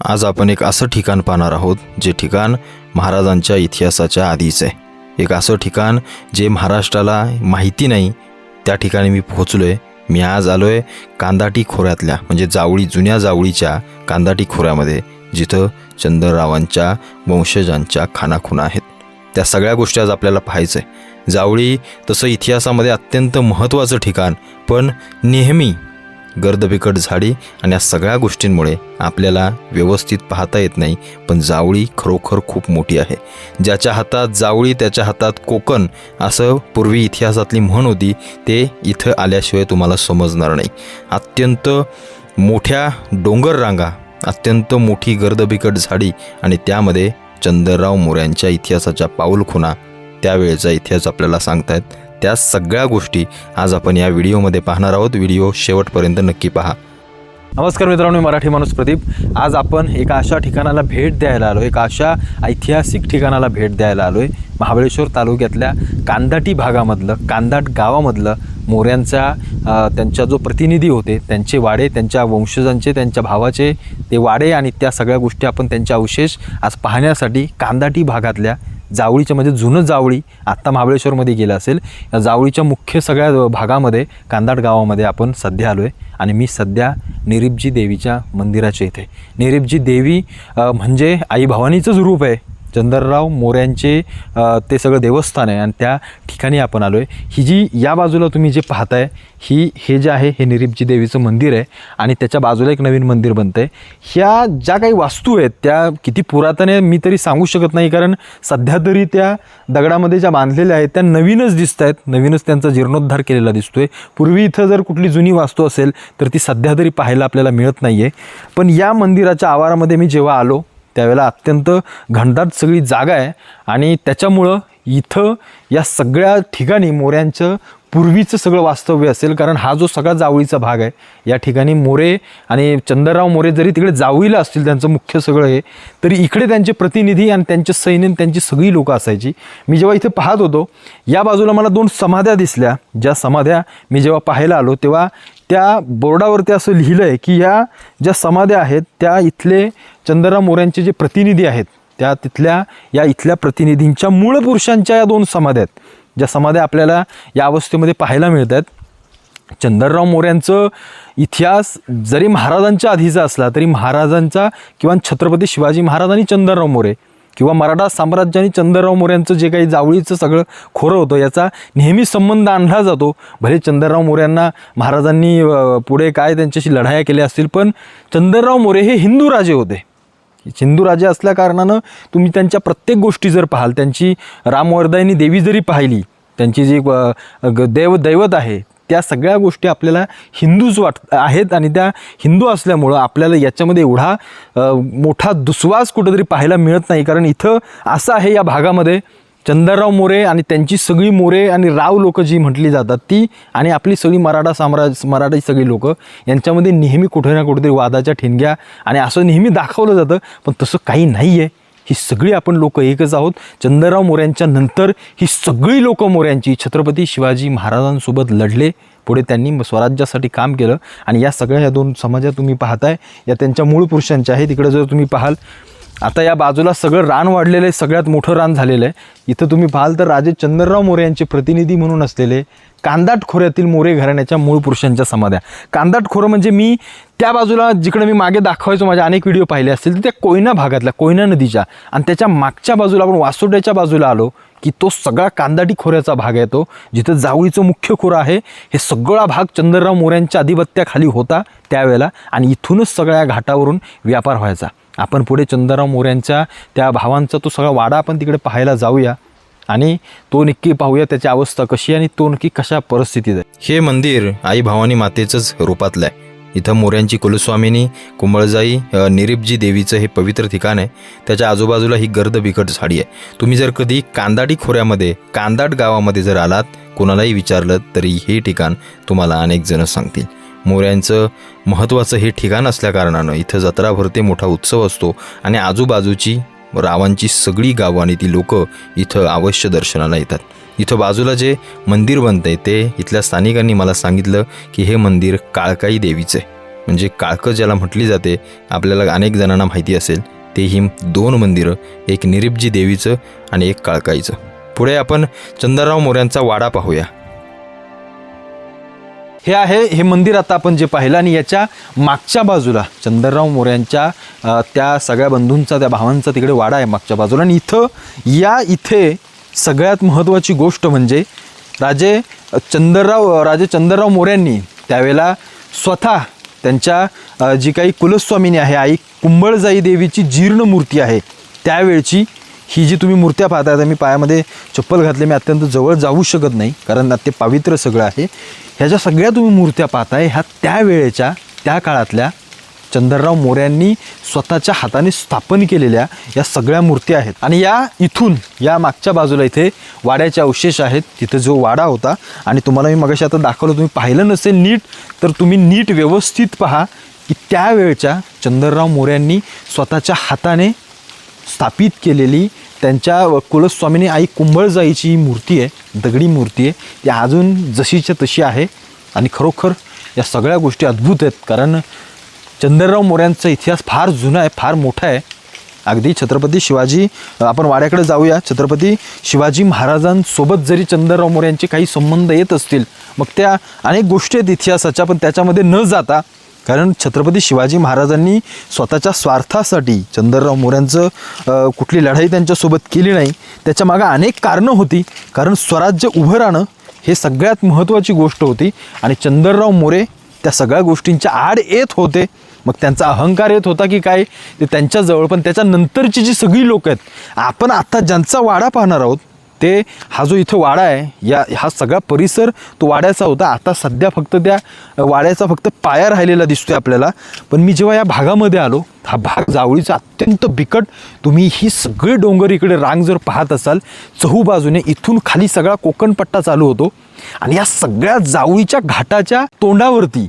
आज आपण एक असं ठिकाण पाहणार आहोत जे ठिकाण महाराजांच्या इतिहासाच्या आधीच आहे. एक असं ठिकाण जे महाराष्ट्राला माहिती नाही त्या ठिकाणी मी पोहोचलो आहे मी आज आलो आहे कांदाटी खोऱ्यातल्या म्हणजे जावळी जुन्या जावळीच्या कांदाटी खोऱ्यामध्ये जिथं चंद्ररावांच्या वंशजांच्या खानाखुणा आहेत. त्या सगळ्या गोष्टी आज आपल्याला पाहायचं आहे जावळी तसं इतिहासामध्ये अत्यंत महत्त्वाचं ठिकाण पण नेहमी गर्दबिकट झाडी आणि या सगळ्या गोष्टींमुळे आपल्याला व्यवस्थित पाहता येत नाही पण जावळी खरोखर खूप मोठी आहे. ज्याच्या हातात जावळी त्याच्या हातात कोकण असं पूर्वी इतिहासातली म्हण होती ते इथं आल्याशिवाय तुम्हाला समजणार नाही. अत्यंत मोठ्या डोंगर रांगा अत्यंत मोठी गर्दबिकट झाडी आणि त्यामध्ये चंद्रराव मोऱ्यांच्या इतिहासाच्या पाऊलखुणा त्यावेळेचा इतिहास आपल्याला सांगतायत. त्या सगळ्या गोष्टी आज आपण या व्हिडिओमध्ये पाहणार आहोत. व्हिडिओ शेवटपर्यंत नक्की पहा. नमस्कार मित्रांनो मी मराठी माणूस प्रदीप. आज आपण एका अशा ठिकाणाला भेट द्यायला आलो एका अशा ऐतिहासिक ठिकाणाला भेट द्यायला आलो आहे महाबळेश्वर तालुक्यातल्या कांदाटी भागामधलं कांदाट गावामधलं मोऱ्यांचा त्यांचा जो प्रतिनिधी होते त्यांचे वाडे त्यांच्या वंशजांचे त्यांच्या भावाचे ते वाडे आणि त्या सगळ्या गोष्टी आपण त्यांचे अवशेष आज पाहण्यासाठी कांदाटी भागातल्या जावळीच्या म्हणजे जुनं जावळी आत्ता महाबळेश्वरमध्ये गेलं असेल या जावळीच्या मुख्य सगळ्या भागामध्ये कांदाट गावामध्ये आपण सध्या आलो आहे आणि मी सध्या निरीपजी देवीच्या मंदिराच्या इथे. निरीपजी देवी म्हणजे आई भवानीचंच रूप आहे. चंदरराव मोऱ्यांचे ते सगळं देवस्थान आहे आणि त्या ठिकाणी आपण आलो आहे ही जी या बाजूला तुम्ही जे पाहताय ही हे जे आहे हे निरीपजी देवीचं मंदिर आहे आणि त्याच्या बाजूला एक नवीन मंदिर बनतं आहे ह्या ज्या काही वास्तू आहेत त्या किती पुरातन आहे मी तरी सांगू शकत नाही कारण सध्या तरी त्या दगडामध्ये ज्या बांधलेल्या आहेत त्या नवीनच दिसत आहेत. नवीनच त्यांचा जीर्णोद्धार केलेला दिसतोय. पूर्वी इथं जर कुठली जुनी वास्तू असेल तर ती सध्या तरी पाहायला आपल्याला मिळत नाही आहे पण या मंदिराच्या आवारामध्ये मी जेव्हा आलो त्यावेळेला अत्यंत घनदाट सगळी जागा आहे. आणि त्याच्यामुळं इथं या सगळ्या ठिकाणी मोऱ्यांचं पूर्वीचं सगळं वास्तव्य असेल. कारण हा जो सगळा जावळीचा भाग आहे या ठिकाणी मोरे आणि चंद्रराव मोरे जरी तिकडे जावळीला असतील त्यांचं मुख्य सगळं हे तरी इकडे त्यांचे प्रतिनिधी आणि त्यांचे सैन्य त्यांची सगळी लोकं असायची. मी जेव्हा इथे पाहत होतो या बाजूला मला दोन समाध्या दिसल्या. ज्या समाध्या मी जेव्हा पाहायला आलो तेव्हा त्या बोर्डावरती असं लिहिलं आहे की ह्या ज्या समाध्या आहेत त्या इथले चंद्रराव मोऱ्यांचे जे प्रतिनिधी आहेत त्या तिथल्या या इथल्या प्रतिनिधींच्या मूळ पुरुषांच्या या दोन समाध्या आहेत. ज्या समाध्या आपल्याला या अवस्थेमध्ये पाहायला मिळत आहेत चंद्रराव मोऱ्यांचं इतिहास जरी महाराजांच्या आधीचा असला तरी महाराजांचा किंवा छत्रपती शिवाजी महाराज आणि चंद्रराव मोरे किंवा मराठा साम्राज्य आणि चंद्रराव मोऱ्यांचं जे काही जावळीचं सगळं खोरं होतं याचा नेहमी संबंध आणला जातो. भले चंद्रराव मोऱ्यांना महाराजांनी पुढे काय त्यांच्याशी लढाया केल्या असतील पण चंद्रराव मोरे हे हिंदू राजे होते. हिंदू राजे असल्या कारणानं तुम्ही त्यांच्या प्रत्येक गोष्टी जर पाहाल त्यांची रामवर्धायनी देवी जरी पाहिली त्यांची जी ग- देव दैवत आहे त्या सगळ्या गोष्टी आपल्याला हिंदूच वाट आहेत आणि त्या हिंदू असल्यामुळं आपल्याला याच्यामध्ये एवढा मोठा दुस्वास कुठंतरी पाहायला मिळत नाही. कारण इथं असं आहे या भागामध्ये चंदरराव मोरे आणि त्यांची सगळी मोरे आणि राव लोकं जी म्हटली जातात ती आणि आपली सगळी मराठा साम्राज्य मराठी सगळी लोकं यांच्यामध्ये नेहमी कुठे ना कुठेतरी वादाच्या ठिणग्या आणि असं नेहमी दाखवलं जातं पण तसं काही नाही आहे ही सगळी आपण लोक एकच आहोत. चंद्रराव मोऱ्यांच्या नंतर ही सगळी लोक मोऱ्यांची. छत्रपती शिवाजी महाराजांसोबत लढले. पुढे त्यांनी स्वराज्यासाठी काम केलं. आणि या सगळ्या या दोन समाजा तुम्ही पाहताय. या त्यांच्या मूळ पुरुषांच्या आहेत. तिकडे जर तुम्ही पाहाल आता या बाजूला सगळं रान वाढलेलं आहे सगळ्यात मोठं रान झालेलं आहे. इथं तुम्ही पाहाल तर राजे चंद्रराव मोरे यांचे प्रतिनिधी म्हणून असलेले कांदाट खोऱ्यातील मोरे घराण्याच्या मूळ पुरुषांच्या समाध्या. कांदाट खोरं म्हणजे मी त्या बाजूला जिकडे मी मागे दाखवायचो माझ्या अनेक व्हिडिओ पाहिले असतील तर त्या कोयना भागातल्या कोयना नदीच्या. आणि त्याच्या मागच्या बाजूला आपण वासोट्याच्या बाजूला आलो की तो सगळा कांदाटी खोऱ्याचा भाग आहे तो जिथं जावळीचं मुख्य खोरं आहे हे सगळा भाग चंद्रराव मोऱ्यांच्या अधिपत्याखाली होता त्यावेळेला आणि इथूनच सगळ्या घाटावरून व्यापार व्हायचा. आपण पुढे चंद्रराव मोऱ्यांच्या त्या भावांचा तो सगळा वाडा आपण तिकडे पाहायला जाऊया आणि तो नक्की पाहूया त्याची अवस्था कशी आणि तो नक्की कशा परिस्थितीत आहे. हे मंदिर आई भवानी मातेचंच रूपातलं आहे. इथं मोऱ्यांची कुलस्वामिनी कुंबळजाई निरीपजी देवीचं हे पवित्र ठिकाण आहे. त्याच्या आजूबाजूला ही गर्द बिकट झाडी आहे. तुम्ही जर कधी कांदाडी खोऱ्यामध्ये कांदाट गावामध्ये जर आलात कोणालाही विचारलं तरी हे ठिकाण तुम्हाला अनेक जण सांगतील. मोऱ्यांचं महत्त्वाचं हे ठिकाण असल्याकारणानं इथं जत्रा भरते मोठा उत्सव असतो आणि आजूबाजूची रावांची सगळी गावं आणि ती लोकं इथं अवश्य दर्शनाला येतात. इथं बाजूला जे मंदिर बनतंय ते इथल्या स्थानिकांनी मला सांगितलं की हे मंदिर काळकाई देवीचं आहे. म्हणजे काळकं ज्याला म्हटली जाते आपल्याला अनेक जणांना माहिती असेल ते ही दोन मंदिरं एक निरीपजी देवीचं आणि एक काळकाईचं. पुढे आपण चंद्रराव मोऱ्यांचा वाडा पाहूया. हे आहे हे मंदिर आता आपण जे पाहिलं आणि याच्या मागच्या बाजूला चंद्रराव मोऱ्यांच्या त्या सगळ्या बंधूंचा त्या भावांचा तिकडे वाडा आहे मागच्या बाजूला. आणि इथं या इथे सगळ्यात महत्त्वाची गोष्ट म्हणजे राजे चंद्रराव राजे चंदरराव मोऱ्यांनी त्यावेळेला स्वतः त्यांच्या जी काही कुलस्वामिनी आहे आई कुंभळजाई देवीची जीर्ण मूर्ती आहे त्यावेळची ही जी तुम्ही मूर्त्या पाहताय आता मी पायामध्ये चप्पल घातले मी अत्यंत जवळ जाऊ शकत नाही कारण ते पावित्र्य सगळं आहे. ह्या ज्या सगळ्या तुम्ही मूर्त्या पाहताय ह्या त्यावेळेच्या त्या काळातल्या चंद्रराव मोऱ्यांनी स्वतःच्या हाताने स्थापन केलेल्या या सगळ्या मूर्त्या आहेत. आणि या इथून या मागच्या बाजूला इथे वाड्याचे अवशेष आहेत. तिथे जो वाडा होता आणि तुम्हाला मी मगाशी आता दाखवलं तुम्ही पाहिलं नसेल नीट तर तुम्ही नीट व्यवस्थित पहा की त्यावेळच्या चंद्रराव मोऱ्यांनी स्वतःच्या हाताने स्थापित केलेली त्यांच्या कुलस्वामिनी आई कुंभळजाईची ही मूर्ती आहे दगडी मूर्ती आहे ती अजून जशीच्या तशी आहे आणि खरोखर या सगळ्या गोष्टी अद्भुत आहेत कारण चंद्रराव मोऱ्यांचा इतिहास फार जुना आहे फार मोठा आहे. अगदी छत्रपती शिवाजी आपण वाड्याकडे जाऊया. छत्रपती शिवाजी महाराजांसोबत जरी चंद्रराव मोऱ्यांचे काही संबंध येत असतील मग त्या अनेक गोष्टी आहेत इतिहासाच्या पण त्याच्यामध्ये न जाता कारण छत्रपती शिवाजी महाराजांनी स्वतःच्या स्वार्थासाठी चंद्रराव मोऱ्यांचं कुठली लढाई त्यांच्यासोबत केली नाही त्याच्यामागं अनेक कारणं होती. कारण स्वराज्य उभं राहणं हे सगळ्यात महत्त्वाची गोष्ट होती आणि चंद्रराव मोरे त्या सगळ्या गोष्टींच्या आड येत होते. मग त्यांचा अहंकार येत होता की काय? ते त्यांच्याजवळ पण त्याच्यानंतरची जी सगळी लोक आहेत आपण आता ज्यांचा वाडा पाहणार आहोत ते हा जो इथं वाडा आहे या हा सगळा परिसर तो वाड्याचा होता. आता सध्या फक्त त्या वाड्याचा फक्त पाया राहिलेला दिसतोय आपल्याला. पण मी जेव्हा या भागामध्ये आलो हा भाग जावळीचा अत्यंत बिकट. तुम्ही ही सगळी डोंगर इकडे रांग जर पाहत असाल चहूबाजूने इथून खाली सगळा कोकणपट्टा चालू होतो. आणि या सगळ्या जावळीच्या घाटाच्या तोंडावरती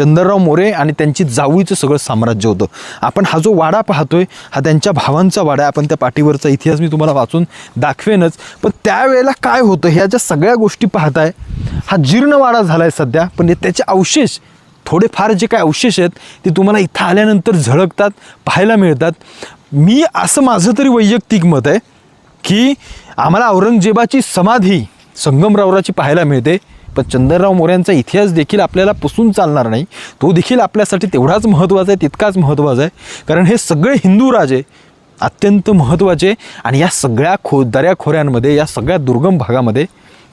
चंद्रराव मोरे आणि त्यांची जावळीचं सगळं साम्राज्य होतं. आपण हा जो वाडा पाहतोय हा त्यांच्या भावांचा वाडा आहे. आपण त्या पाठीवरचा इतिहास मी तुम्हाला वाचून दाखवेनच. पण त्यावेळेला काय होतं ह्या ज्या सगळ्या गोष्टी पाहताय हा जीर्ण वाडा झाला आहे सध्या. पण हे त्याचे अवशेष थोडेफार जे काय अवशेष आहेत ते तुम्हाला इथं आल्यानंतर झळकतात पाहायला मिळतात. मी असं माझं तरी वैयक्तिक मत आहे की आम्हाला औरंगजेबाची समाधी संगमरावराची पाहायला मिळते. पण चंद्रराव मोऱ्यांचा इतिहास देखील आपल्याला पुसून चालणार नाही. तो देखील आपल्यासाठी तेवढाच महत्त्वाचा आहे तितकाच महत्त्वाचा आहे. कारण हे सगळे हिंदू राजे अत्यंत महत्त्वाचे आणि या सगळ्या खो दऱ्याखोऱ्यांमध्ये या सगळ्या दुर्गम भागामध्ये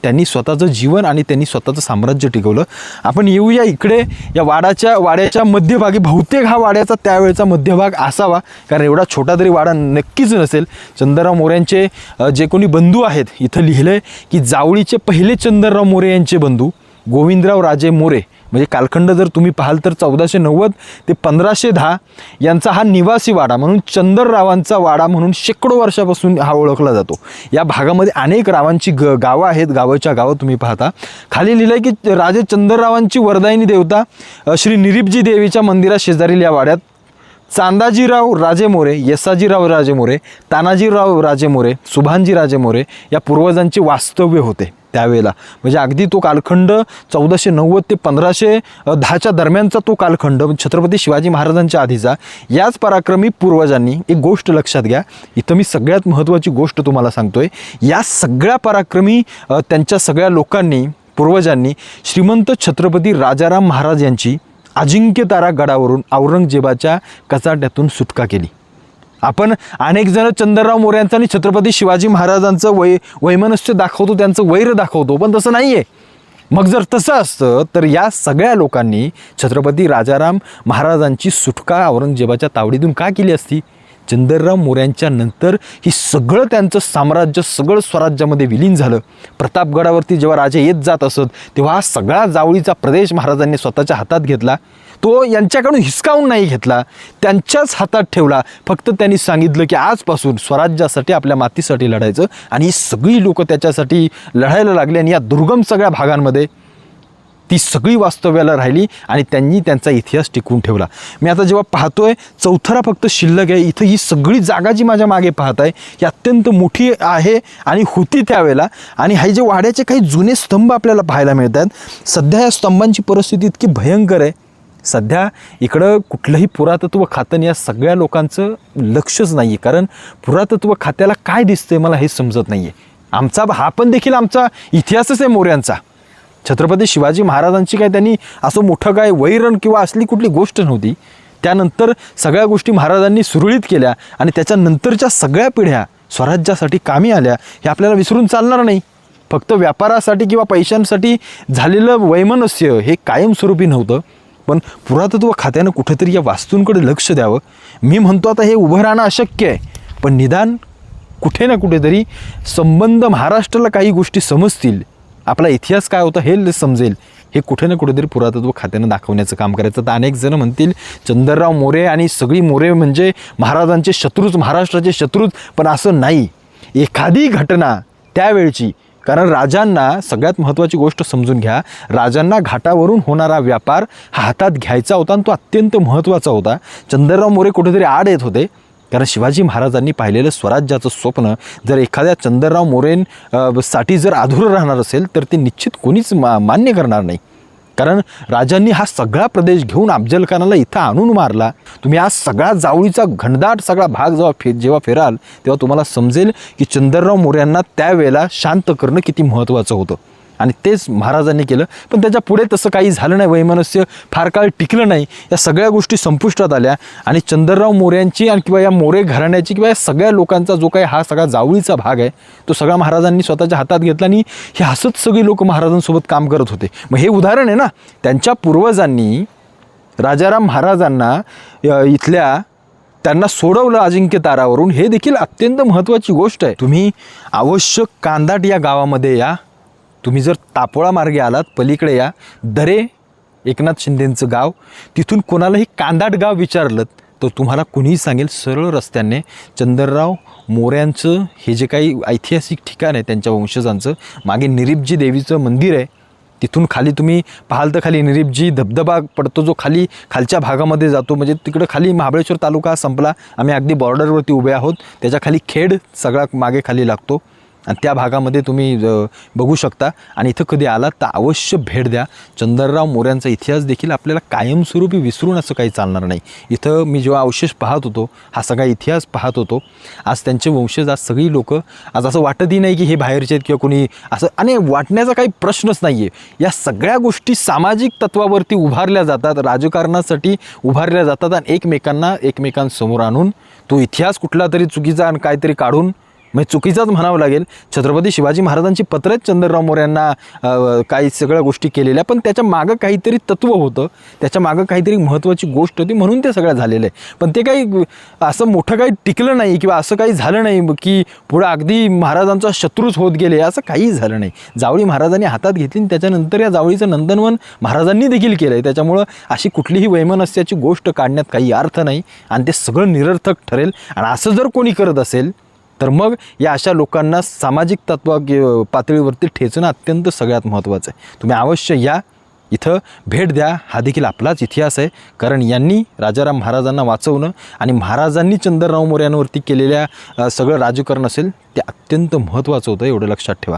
त्यांनी स्वतःचं जीवन आणि त्यांनी स्वतःचं साम्राज्य टिकवलं. आपण येऊया इकडे या वाड्याच्या वाड्याच्या मध्यभागी बहुतेक हा वाड्याचा त्यावेळेचा मध्यभाग असावा कारण एवढा छोटा तरी वाडा नक्कीच नसेल. चंद्रराव मोऱ्यांचे जे कोणी बंधू आहेत इथं लिहिलं आहे की जावळीचे पहिले चंद्रराव मोरे यांचे बंधू गोविंदराव राजे मोरे म्हणजे कालखंड जर तुम्ही पाहाल तर चौदाशे नव्वद ते पंधराशे दहा यांचा हा निवासी वाडा म्हणून चंदररावांचा वाडा म्हणून शेकडो वर्षापासून हा ओळखला जातो. या भागामध्ये अनेक रावांची ग गावं आहेत. गावाच्या गावं तुम्ही पाहता. खाली लिहिलं आहे की राजे चंदररावांची वरदायिनी देवता श्री निरीपजी देवीच्या मंदिरा शेजारील या वाड्यात चांदाजीराव राजे मोरे यसाजीराव राजे मोरे तानाजीराव राजे मोरे सुभानजी राजे मोरे या पूर्वजांचे वास्तव्य होते. त्यावेळेला. म्हणजे अगदी तो कालखंड चौदाशे नव्वद ते पंधराशे दहाच्या दरम्यानचा तो कालखंड छत्रपती शिवाजी महाराजांच्या आधीचा. याच पराक्रमी पूर्वजांनी एक गोष्ट लक्षात घ्या. इथं मी सगळ्यात महत्त्वाची गोष्ट तुम्हाला सांगतोय. या सगळ्या पराक्रमी त्यांच्या सगळ्या लोकांनी पूर्वजांनी श्रीमंत छत्रपती राजाराम महाराज यांची अजिंक्यतारा गडावरून औरंगजेबाच्या कचाट्यातून सुटका केली. आपण अनेक जण चंद्रराव मोऱ्यांचं आणि छत्रपती शिवाजी महाराजांचं वै वैमनस्य दाखवतो त्यांचं वैर दाखवतो. पण तसं नाही आहे मग जर तसं असतं तर या सगळ्या लोकांनी छत्रपती राजाराम महाराजांची सुटका औरंगजेबाच्या तावडीतून का केली असती? चंद्रराव मोऱ्यांच्या नंतर ही सगळं त्यांचं साम्राज्य सगळं स्वराज्यामध्ये विलीन झालं. प्रतापगडावरती जेव्हा राजे येत जात असत तेव्हा हा सगळा जावळीचा प्रदेश महाराजांनी स्वतःच्या हातात घेतला. तो यांच्याकडून हिसकावून नाही घेतला त्यांच्याच हातात ठेवला. फक्त त्यांनी सांगितलं की आजपासून स्वराज्यासाठी आपल्या मातीसाठी लढायचं आणि ही सगळी लोकं त्याच्यासाठी लढायला लागली आणि या दुर्गम सगळ्या भागांमध्ये ती सगळी वास्तव्याला राहिली आणि त्यांनी त्यांचा इतिहास टिकवून ठेवला. मी आता जेव्हा पाहतोय चौथरा फक्त शिल्लक आहे. इथं ही सगळी जागा जी माझ्या मागे पाहत आहे ही अत्यंत मोठी आहे आणि होती त्यावेळेला. आणि हे जे वाड्याचे काही जुने स्तंभ आपल्याला पाहायला मिळतात सध्या या स्तंभांची परिस्थिती इतकी भयंकर आहे. सध्या इकडं कुठलंही पुरातत्व खातं या सगळ्या लोकांचं लक्षच नाही आहे कारण पुरातत्व खात्याला काय दिसतंय मला हे समजत नाही आहे आमचा हा पण देखील आमचा इतिहासच आहे मोऱ्यांचा. छत्रपती शिवाजी महाराजांची काय त्यांनी असं मोठं काय वैरण किंवा असली कुठली गोष्ट नव्हती. त्यानंतर सगळ्या गोष्टी महाराजांनी सुरळीत केल्या आणि त्याच्यानंतरच्या सगळ्या पिढ्या स्वराज्यासाठी कामी आल्या. हे आपल्याला विसरून चालणार नाही. फक्त व्यापारासाठी किंवा पैशांसाठी झालेलं वैमनस्य हे कायमस्वरूपी नव्हतं. पण पुरातत्व खात्यानं कुठेतरी या वास्तूंकडे लक्ष द्यावं. मी म्हणतो आता हे उभं राहणं अशक्य आहे. पण निदान कुठे ना कुठेतरी संबंध महाराष्ट्राला काही गोष्टी समजतील. आपला इतिहास काय होता हे समजेल. हे कुठे ना कुठेतरी पुरातत्व खात्यानं दाखवण्याचं काम करायचं. तर अनेक जण म्हणतील चंदरराव मोरे आणि सगळी मोरे म्हणजे महाराजांचे शत्रूच महाराष्ट्राचे शत्रूच. पण असं नाही. एखादी घटना त्यावेळची कारण राजांना सगळ्यात महत्त्वाची गोष्ट समजून घ्या. राजांना घाटावरून होणारा व्यापार हातात घ्यायचा होता आणि तो अत्यंत महत्त्वाचा होता. चंद्रराव मोरे कुठेतरी आड येत होते. कारण शिवाजी महाराजांनी पाहिलेलं स्वराज्याचं स्वप्न जर एखाद्या चंद्रराव मोरेन साठी जर अधुरं राहणार असेल तर ते निश्चित कोणीच मा मान्य करणार नाही. कारण राजांनी हा सगळा प्रदेश घेऊन अफजलखानाला इथं आणून मारला. तुम्ही आज सगळा जावळीचा घनदाट सगळा भाग जेव्हा फे जेव्हा फिराल तेव्हा तुम्हाला समजेल की चंद्रराव मोऱ्यांना त्यावेळेला शांत करणं किती महत्त्वाचं होतं. आणि तेच महाराजांनी केलं. पण त्याच्या पुढे तसं काही झालं नाही वैमनस्य फार काळ टिकलं नाही. या सगळ्या गोष्टी संपुष्टात आल्या आणि चंद्रराव मोऱ्यांची आणि किंवा या मोरे घराण्याची किंवा या सगळ्या लोकांचा जो काही हा सगळा जावळीचा भाग आहे तो सगळा महाराजांनी स्वतःच्या हातात घेतला आणि हे हसत सगळी लोक महाराजांसोबत काम करत होते. मग हे उदाहरण आहे ना त्यांच्या पूर्वजांनी राजाराम महाराजांना इथल्या त्यांना सोडवलं अजिंक्य तारावरून. हे देखील अत्यंत महत्त्वाची गोष्ट आहे. तुम्ही आवश्यक कांदाट या गावामध्ये या तुम्ही जर तापोळा मार्गे आलात पलीकडे या. दरे एकनाथ शिंदेंचं गाव. तिथून कोणालाही कांदाट गाव विचारलं तर तुम्हाला कुणीही सांगेल सरळ रस्त्याने चंद्रराव मोऱ्यांचं हे जे काही ऐतिहासिक ठिकाण आहे त्यांच्या वंशजांचं मागे निरीपजी देवीचं मंदिर आहे. तिथून खाली तुम्ही पाहाल तर खाली निरीपजी धबधबा पडतो जो खाली खालच्या भागामध्ये जातो. म्हणजे तिकडं खाली महाबळेश्वर तालुका संपला. आम्ही अगदी बॉर्डरवरती उभे आहोत. त्याच्याखाली खेड सगळा मागे खाली लागतो. आणि त्या भागामध्ये तुम्ही बघू शकता. आणि इथं कधी आलात तर अवश्य भेट द्या. चंद्रराव मोऱ्यांचा इतिहास देखील आपल्याला कायमस्वरूपी विसरून असं काही चालणार नाही. इथं मी जेव्हा अवशेष पाहत होतो हा सगळा इतिहास पाहत होतो. आज त्यांचे वंशज आज सगळी लोक आज असं वाटतही नाही की हे बाहेरचे आहेत किंवा कोणी असं आणि वाटण्याचा काही प्रश्नच नाही आहे या सगळ्या गोष्टी सामाजिक तत्वावरती उभारल्या जातात राजकारणासाठी उभारल्या जातात आणि एकमेकांना एकमेकांसमोर आणून तो इतिहास कुठला तरी चुकीचा आणि काहीतरी काढून म्हणजे चुकीचाच म्हणावं लागेल. छत्रपती शिवाजी महाराजांची पत्रच चंद्रराव मोरे यांना काही सगळ्या गोष्टी केलेल्या पण त्याच्या मागं काहीतरी तत्त्व होतं. त्याच्या मागं काहीतरी महत्त्वाची गोष्ट होती म्हणून ते सगळं झालेलं आहे. पण ते काही असं मोठं काही टिकलं नाही किंवा असं काही झालं नाही की पुढं अगदी महाराजांचा शत्रूच होत गेले असं काही झालं नाही. जावळी महाराजांनी हातात घेतली आणि त्याच्यानंतर या जावळीचं नंदनवन महाराजांनी देखील केलं आहे त्याच्यामुळं अशी कुठलीही वैमनस्याची गोष्ट काढण्यात काही अर्थ नाही आणि ते सगळं निरर्थक ठरेल. आणि असं जर कोणी करत असेल तर मग या अशा लोकांना सामाजिक तत्व पातळीवरती ठेचणं अत्यंत सगळ्यात महत्त्वाचं आहे. तुम्ही अवश्य या. इथं भेट द्या. हा देखील आपलाच इतिहास आहे. कारण यांनी राजाराम महाराजांना वाचवणं आणि महाराजांनी चंद्रराव मोर्यांवरती केलेल्या सगळं राजकारण असेल ते अत्यंत महत्त्वाचं होतं एवढं लक्षात ठेवा.